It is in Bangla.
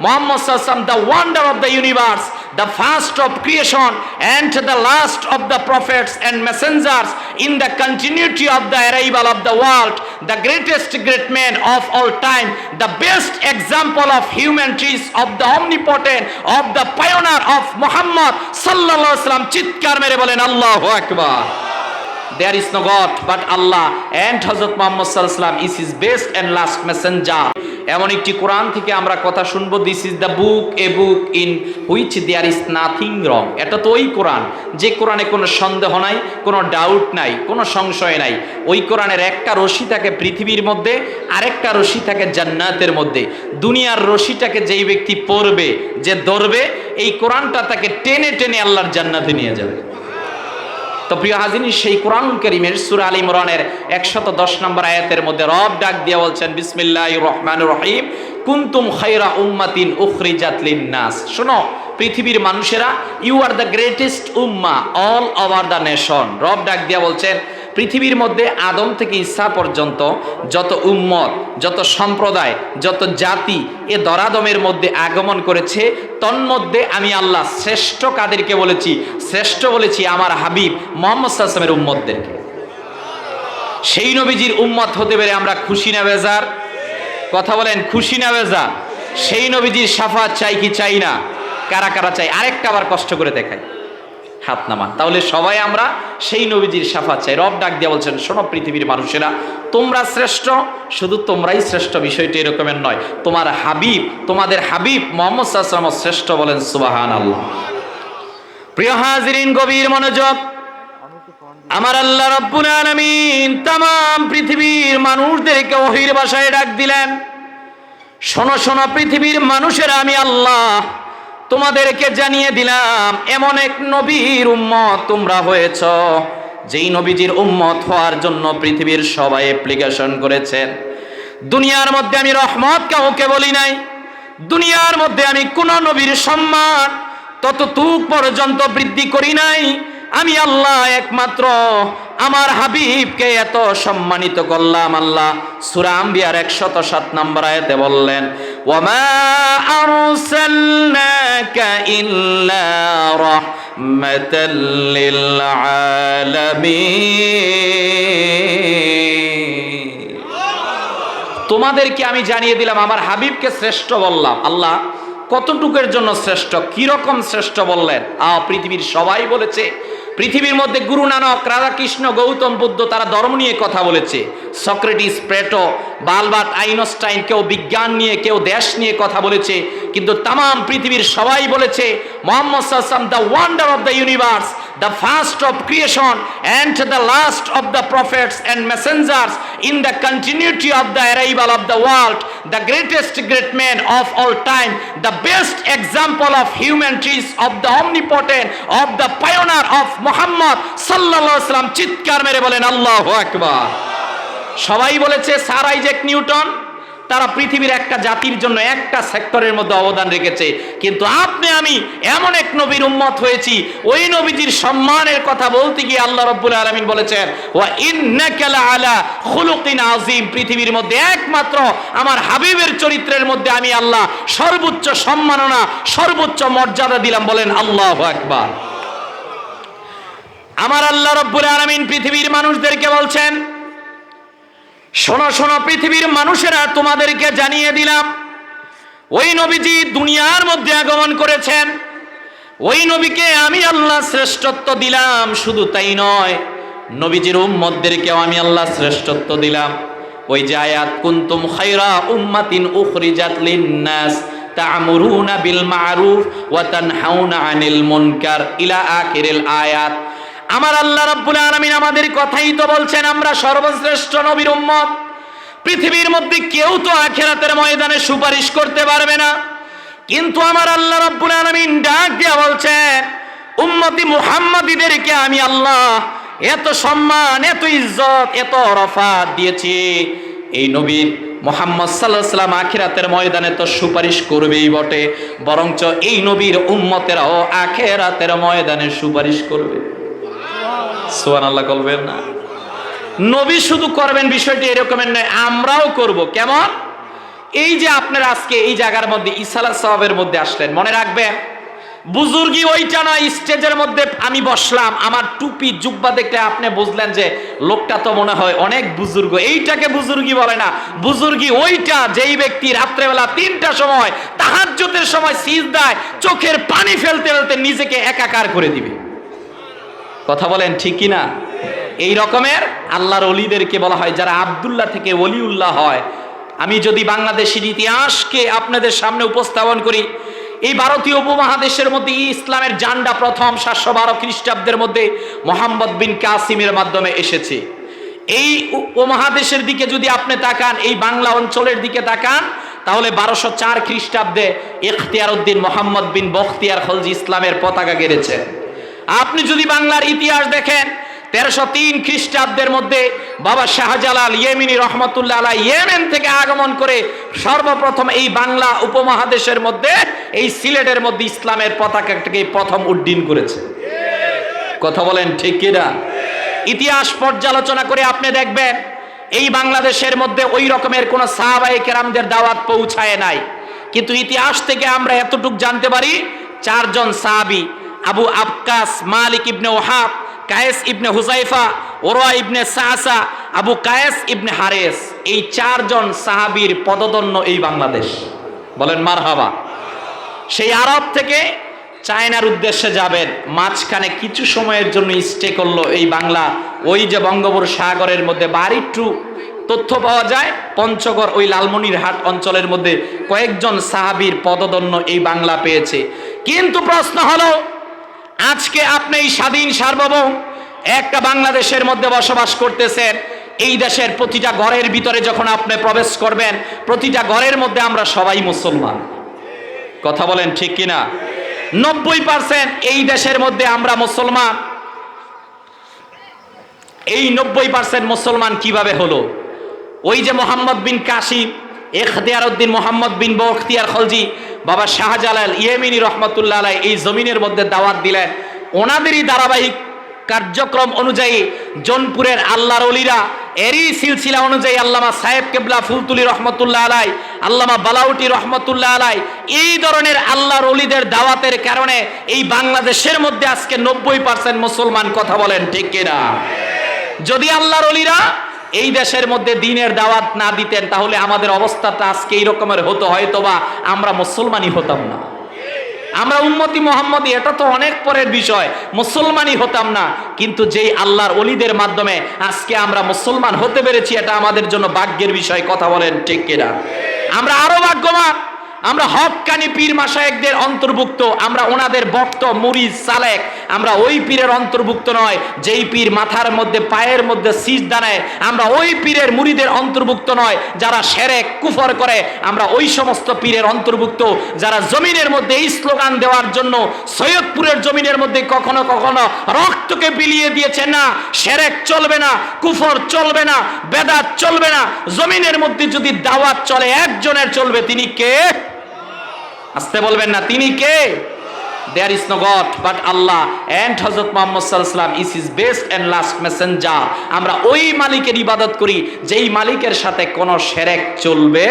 The wonder of the universe, the first of creation and the last of the prophets and messengers in the continuity of the arrival of the world, the greatest great man of all time, the best example of human trees of the omnipotent, of the pioneer of Muhammad Sallallahu Alaihi Wasallam চিৎকার মেরে বলেন আল্লাহু আকবার There is no God but Allah and Hazrat Muhammad Sallallahu Alaihi Wasallam is his best and last messenger. এমন একটি কোরআন থেকে আমরা কথা শুনব this is the book a book in which there is nothing wrong এটা তো ওই কোরআন। যে কোরআনে কোনো সন্দেহ নাই, কোনো ডাউট নাই, কোনো সংশয় নাই, ওই কোরআনের একটা রশি থাকে পৃথিবীর মধ্যে, আরেকটা রশি থাকে জান্নাতের মধ্যে। দুনিয়ার রশিটাকে যেই ব্যক্তি পড়বে যে ধরবে, এই কোরআনটা তাকে টেনে টেনে আল্লাহর জান্নাতে নিয়ে যাবে। তো প্রিয় হাজিনী সেই কোরআন করিমের সুরা আলী ইমরানের একশত দশ নম্বর আয়াতের মধ্যে রব ডাক দিয়ে বলছেন বিসমিল্লাহ রহমান রহিম। কুন্তুম খাইরা উম্মাতিন উখরি জাতলিন নাস শোনো, পৃথিবীর মানুষেরা, ইউ আর দ্য গ্রেটেস্ট উম্মা অল ওভার দ্য নেশন। রব ডাক দিয়া বলছেন পৃথিবীর মধ্যে আদম থেকে ঈসা পর্যন্ত যত উম্মত, যত সম্প্রদায়, যত জাতি এ দরাদমের মধ্যে আগমন করেছে, তন্মধ্যে আমি আল্লাহ শ্রেষ্ঠ কাদেরকে বলেছি, শ্রেষ্ঠ বলেছি আমার হাবিব মোহাম্মদ সাল্লামের উম্মতদেরকে। সেই নবীজির উম্মত হতে পেরে আমরা খুশি না বেজার? কথা বলেন, খুশি না বেজা সেই নবীজির সাফা চাই কি চাই না? কারা কারা চাই? আরেকটা আবার কষ্ট করে দেখাই। হাত নামান তাহলে সবাই আমরা সেই নবীজির সাফা চাই। রব ডাক দিয়ে বলছেন, শোনো পৃথিবীর মানুষেরা, তোমরা শ্রেষ্ঠ, শুধু তোমরাই শ্রেষ্ঠ বিষয়টি এরকমের নয়। তোমার হাবিব, তোমাদের হাবিব মোহাম্মদ শ্রেষ্ঠ বলেন সুবাহান আল্লাহ প্রিয় হাজিরিন, গভীর মনোযোগ। আমার আল্লাহ রব্বুল আলামিন তাম পৃথিবীর মানুষদেরকে অহির বাসায় ডাক দিলেন। শোনো শোনো পৃথিবীর মানুষেরা, আমি আল্লাহ তোমাদেরকে জানিয়ে দিলাম, এমন এক নবীর উম্মত তোমরা হয়েছ। যেই নবীজির উম্মত হওয়ার জন্য পৃথিবীর সবাই অ্যাপ্লিকেশন করেছেন দুনিয়ার মধ্যে আমি রহমত কাউকে বলি নাই। দুনিয়ার মধ্যে আমি কোন নবীর সম্মান ততটুক পর্যন্ত বৃদ্ধি করি নাই। আমি আল্লাহ একমাত্র আমার হাবিবকে এত সম্মানিত করলাম আল্লাহ। সুরাম বিয়ার একশত সাত নম্বর আয়াতে বললেন ইল্লা তোমাদেরকে আমি জানিয়ে দিলাম, আমার হাবিবকে শ্রেষ্ঠ বললাম। আল্লাহ, কতটুকের জন্য শ্রেষ্ঠ, কীরকম শ্রেষ্ঠ বললেন? আ, পৃথিবীর সবাই বলেছে পৃথিবীর মধ্যে গুরু নানক রাধাকৃষ্ণ গৌতম বুদ্ধ, তারা ধর্ম নিয়ে কথা বলেছে। সক্রেটিস প্রেটো বালবাট, আইনস্টাইন, কেউ বিজ্ঞান নিয়ে, কেউ দেশ নিয়ে কথা বলেছে। কিন্তু তাম পৃথিবীর সবাই বলেছে, Muhammad the wonder of the universe the first of creation and the last of the prophets and messengers in the continuity of the arrival of the world the greatest great man of all time the best example of human traits of the omnipotent of the pioneer of Muhammad সাল্লাহাম চিৎকার মেরে বলেন, আল্লাহ একবার সবাই বলেছে, সার আইজেক নিউটন তারা পৃথিবীর একটা জাতির জন্য একটা সেক্টরের মধ্যে অবদান রেখেছে। কিন্তু আপনি, আমি এমন এক নবীর উম্মত হয়েছি, ওই নবীজির সম্মানের কথা বলতে গিয়ে আল্লাহ রব্বুল আলমিন বলেছেন, ওয়া ইন্নাকা আলা খুলুকিন আজিম পৃথিবীর মধ্যে একমাত্র আমার হাবিবের চরিত্রের মধ্যে আমি আল্লাহ সর্বোচ্চ সম্মাননা, সর্বোচ্চ মর্যাদা দিলাম বলেন আল্লাহ আকবার। আমার আল্লাহ রব্বুল আলমিন পৃথিবীর মানুষদেরকে বলছেন শোনো শোনো, পৃথিবীর মানুষেরা তোমাদেরকে জানিয়ে দিলাম, ওই নবীজি দুনিয়ার মধ্যে আগমন করেছেন। ওই নবীকে আমি আল্লাহ শ্রেষ্ঠত্ব দিলাম, শুধু তাই নয়, নবীজির উম্মতদেরকেও আমি আল্লাহ শ্রেষ্ঠত্ব দিলাম। ওই যে আয়াত, কুন্তুম খাইরা উম্মাতিন উখরিজাত লিন্নাস তা'মুরুনা বিল মা'রুফ ওয়া তানহাউনা আনিল মুনকার। ইলা আখিরিল আয়াত। আমার আল্লাহ রাব্বুল আলামিন আমাদের কথাই তো বলছেন, আমরা সর্বশ্রেষ্ঠ নবীর উম্মত। পৃথিবীর মধ্যে কেউ তো আখেরাতের ময়দানে সুপারিশ করতে পারবে না। কিন্তু আমার আল্লাহ রাব্বুল আলামিন ডাক দিয়ে বলছেন, উম্মতি মুহাম্মাদীদেরকে আমি আল্লাহ এত সম্মান, এত ইজ্জত, এত রফাত দিয়েছি। এই নবীর মোহাম্মদ সাল্লাহ সাল্লাম আখিরাতের ময়দানে তো সুপারিশ করবেই বটে, বরঞ্চ এই নবীর উম্মতেরাও আখেরাতের ময়দানে সুপারিশ করবে। সোয়ান আল্লাহ করবেন না নবী শুধু করবেন বিষয়টি এরকমের নয়, আমরাও করব। কেমন? এই যে আপনারা আজকে এই জায়গার মধ্যে ইসালা সাহাবের মধ্যে আসলেন, মনে রাখবেন? বুজুর্গি ওইটা নয়, স্টেজের মধ্যে আমি বসলাম, আমার টুপি জুব্বা দেখলে আপনি বুঝলেন যে লোকটা তো মনে হয় অনেক বুজুর্গ। এইটাকে বুজুর্গি বলে না। বুজুর্গি ওইটা যেই ব্যক্তি রাত্রেবেলা তিনটা সময়, তাহাজ্জুদের সময় সিজ দেয় চোখের পানি ফেলতে ফেলতে নিজেকে একাকার করে দিবে। কথা বলেন ঠিক কি না এই রকমের আল্লাহর অলিদেরকে বলা হয়, যারা আবদুল্লাহ থেকে অলিউল্লাহ হয়। আমি যদি বাংলাদেশের ইতিহাসকে আপনাদের সামনে উপস্থাপন করি, এই ভারতীয় উপমহাদেশের মধ্যে ইসলামের জান্ডা প্রথম সাতশো বারো খ্রিস্টাব্দের মধ্যে মোহাম্মদ বিন কাসিমের মাধ্যমে এসেছে। এই উপমহাদেশের দিকে যদি আপনি তাকান, এই বাংলা অঞ্চলের দিকে তাকান, তাহলে বারোশো চার খ্রিস্টাব্দে ইখতিয়ার উদ্দিন মোহাম্মদ বিন বখতিয়ার খলজি ইসলামের পতাকা গেড়েছে। আপনি যদি বাংলার ইতিহাস দেখেন, তেরোশো তিন খ্রিস্টাব্দের মধ্যে বাবা শাহজালাল ইয়েমিনী রহমতুল্লাহ আলাহ ইয়েমেন থেকে আগমন করে সর্বপ্রথম এই বাংলা উপমহাদেশের মধ্যে, এই সিলেটের মধ্যে ইসলামের পতাকাটাকে প্রথম উড্ডীন করেছে। কথা বলেন ঠিক কিনা ইতিহাস পর্যালোচনা করে আপনি দেখবেন, এই বাংলাদেশের মধ্যে ওই রকমের কোন সাহাবাই কেরামদের দাওয়াত পৌঁছায় নাই। কিন্তু ইতিহাস থেকে আমরা এতটুক জানতে পারি, চারজন সাহাবি আবু আবকাস, মালিক ইবনে ওহাব, কায়েস ইবনে হুজাইফা ওরোয়া ইবনে সাহসা আবু কায়েস ইবনে হারেস। এই চারজন সাহাবীর পদদন্য এই বাংলাদেশ। বলেন, মারহাবা। সেই আরব থেকে চায়নার উদ্দেশ্যে যাবেন। মাঝখানে কিছু সময়ের জন্য স্টে করল এই বাংলা। ওই যে বঙ্গোপসাগরের মধ্যে বাড়িটু তথ্য পাওয়া যায়। পঞ্চগড়, ওই লালমনিরহাট অঞ্চলের মধ্যে কয়েকজন সাহাবীর পদদন্য এই বাংলা পেয়েছে। কিন্তু প্রশ্ন হলো আজকে আপনি এই স্বাধীন সার্বভৌম, একটা বাংলাদেশের মধ্যে বসবাস করতেছেন, এই দেশের প্রতিটা ঘরের ভিতরে যখন আপনি প্রবেশ করবেন, প্রতিটা ঘরের মধ্যে আমরা সবাই মুসলমান। কথা বলেন ঠিক কিনা? নব্বই পার্সেন্ট এই দেশের মধ্যে আমরা মুসলমান। এই নব্বই পার্সেন্ট মুসলমান কীভাবে হলো? ওই যে মোহাম্মদ বিন কাশিম এখতিয়ার উদ্দিন মোহাম্মদ বিন বখতিয়ার খলজি, বাবা শাহজালাল ইয়েমিনী রহমতুল্লাহ আলাই এই জমিনের মধ্যে দাওয়াত দিলেন। ওনাদেরই ধারাবাহিক কার্যক্রম অনুযায়ী জনপুরের আল্লাহর অলিরা, এরই সিলসিলা অনুযায়ী আল্লামা সাহেব কেবলা ফুলতুলি রহমতুল্লাহ আলাই, আল্লামা বালাউটি রহমতুল্লাহ আলাই, এই ধরনের আল্লাহর অলিদের দাওয়াতের কারণে এই বাংলাদেশের মধ্যে আজকে নব্বই পার্সেন্ট মুসলমান কথা বলেন ঠিক কিনা? যদি আল্লাহর অলিরা এই দেশের মধ্যে দিনের দাওয়াত না দিতেন, তাহলে আমাদের অবস্থাটা আজকে এই রকমের হতো, হয়তোবা আমরা মুসলমানই হতাম না। আমরা উন্মতি মোহাম্মদী, এটা তো অনেক পরের বিষয়, মুসলমানই হতাম না। কিন্তু যেই আল্লাহর অলিদের মাধ্যমে আজকে আমরা মুসলমান হতে পেরেছি, এটা আমাদের জন্য ভাগ্যের বিষয়, কথা বলেন ঠিক কিনা? আমরা আরও ভাগ্যবান। আমরা হকানি পীর মাসায়েকদের অন্তর্ভুক্ত, আমরা ওনাদের ভক্ত, মুরিদ, সালেক, আমরা ওই পীরের অন্তর্ভুক্ত নয়, যেই পীর মাথার মধ্যে, পায়ের মধ্যে শীষ দাঁড়ায় আমরা ওই পীরের, মুরিদের অন্তর্ভুক্ত নয়, যারা সেরেক, কুফর করে, আমরা ওই সমস্ত পীরের অন্তর্ভুক্ত, যারা জমিনের মধ্যে এই স্লোগান দেওয়ার জন্য সৈয়দপুরের জমিনের মধ্যে কখনো কখনো রক্তকে বিলিয়ে দিয়েছে, না, সেরেক চলবে না, কুফর চলবে না, বেদাত চলবে না, জমিনের মধ্যে যদি দাওয়াত চলে, একজনের চলবে, তিনি কে? আসতে বলবেন না, তিনি কে? There is no god but Allah and হজরত মোহাম্মদ সাল্লাম is is best and last messenger আমরা ওই মালিকের ইবাদত করি, যেই মালিকের সাথে কোনো সেরেক চলবে